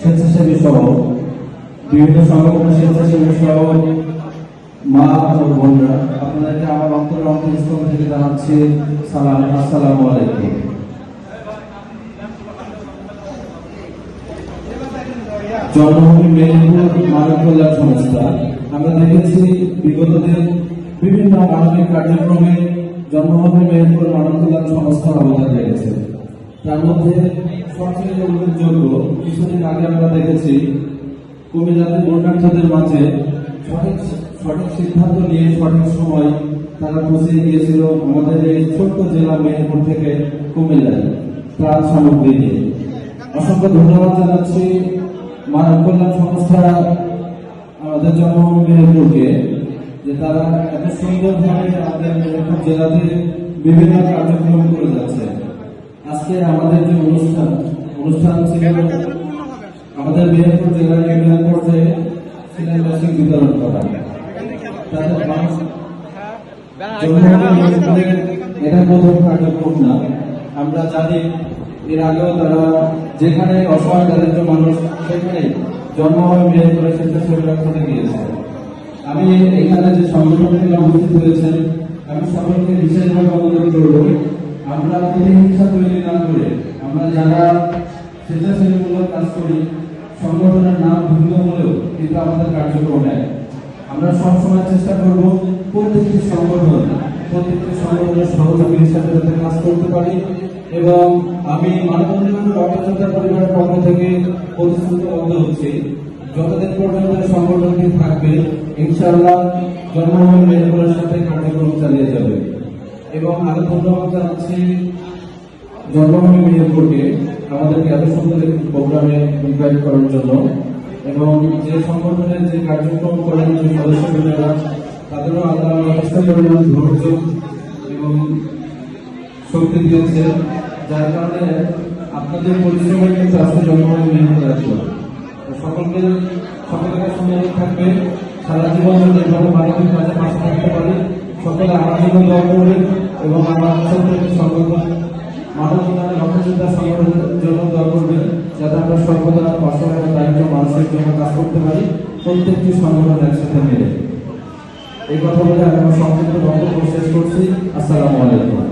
স্বেচ্ছাসেবী সহ বিভিন্ন সংগঠনের স্বেচ্ছাসেবী সহ মা ও বোনরা, আপনাদেরকে আমার অন্তর থেকে জানাচ্ছি, সালাম, আসসালামু আলাইকুম। জন্মভূমি মেদিনীপুর মানব কল্যাণ সংস্থা। আমরা দেখেছি বিগত দিন বিভিন্ন মানবিক কার্যক্রমে জন্মভূমি মেদিনীপুর মানব কল্যাণ সংস্থার অবদান রেখেছে। তার মধ্যে সবচেয়ে উল্লেখযোগ্য, কিছুদিন আগে আমরা দেখেছি কুমিল্লাতে বন্যার্থীদের মাঝে সঠিক সঠিক সিদ্ধান্ত নিয়ে সঠিক সময় তারা পৌঁছে গিয়েছিল আমাদের এই ছোট্ট জেলা মেদিনীপুর থেকে কুমিল্লায় ত্রাণ সামগ্রী নিয়ে। অসংখ্য ধন্যবাদ জানাচ্ছি মানব কল্যাণ সংস্থা আমাদের জন্মভূমি মেদিনীপুরকে যে তারা এত সুন্দরভাবে আমাদের মেদিনীপুর জেলাতে বিভিন্ন কার্যক্রম করে যাচ্ছে। আজকে আমাদের যে অনুষ্ঠান অনুষ্ঠান ছিল আমাদের মেদিনীপুর জেলার ইউনিয়ন পর্যায়ে সিলেবাসিক বিতরণ করা। এটা প্রথম কার্যক্রম না। আমরা জানি এর আগেও তারা যেখানে অসহায় দারিদ্র মানুষ, সেখানে জন্মভূমি মেদিনীপুরে স্বেচ্ছাসেবীরা করে গিয়েছে আমি এখানে যে সংগঠনগুলো উপস্থিত হয়েছেন, আমি সকলকে বিশেষভাবে অনুরোধ করব আমরা প্রতিহিংসা তৈরি না করে আমরা যারা স্বেচ্ছাসেবীমূলক কাজ করি, সংগঠনের নাম ভিন্ন হলেও কিন্তু আমাদের কার্যক্রম এক আমরা সবসময় চেষ্টা করব প্রত্যেকটি সংগঠন, প্রত্যেকটি সংগঠনের সহযোগী হিসাবে যাতে কাজ করতে পারি এবং আমি মানববন্ধন রক্তযোদ্ধা পরিবারের পক্ষ থেকে প্রতিশ্রুতিবদ্ধ হচ্ছি। যতদিন পর্যন্ত সংগঠনটি থাকবে, ইনশাআল্লাহ জন্মভূমি মেদিনীপুরের সাথে কার্যক্রম চালিয়ে যাবে। এবং আরও ধন্যবাদ জানাচ্ছি জন্মভূমি মেদিনীপুরকে আমাদেরকে এত সুন্দর একটি প্রোগ্রামে ইনভাইট করার জন্য এবং যে সংগঠনের যে কার্যক্রম করেন যে সদস্যবৃন্দরা, তাদেরও আল্লাহ যথেষ্ট পরিমাণ ধৈর্য এবং শক্তি দিয়েছে, যার কারণে আপনাদের পরিশ্রমে কিন্তু আজকে জন্মভূমি মেদিনীপুর আসলো সকলকে সকলের সঙ্গে থাকবে, সারা জীবন যদি এভাবে মানবিক কাজে পাশে থাকতে পারে, সকলে আমার জন্য দোয়া করবেন এবং আমার একটি সংগঠন মানবতার লক্ষ্যচিন্তা সংগঠনের জন্য দোয়া করবেন, যাতে আমরা সর্বদা অসহায় দায়িত্ব মানুষের জন্য কাজ করতে পারি, প্রত্যেকটি সংগঠন একসাথে মিলে। এই কথা বলে আমি আমার সংক্ষিপ্ত বক্তব্য শেষ করছি। আসসালামু আলাইকুম।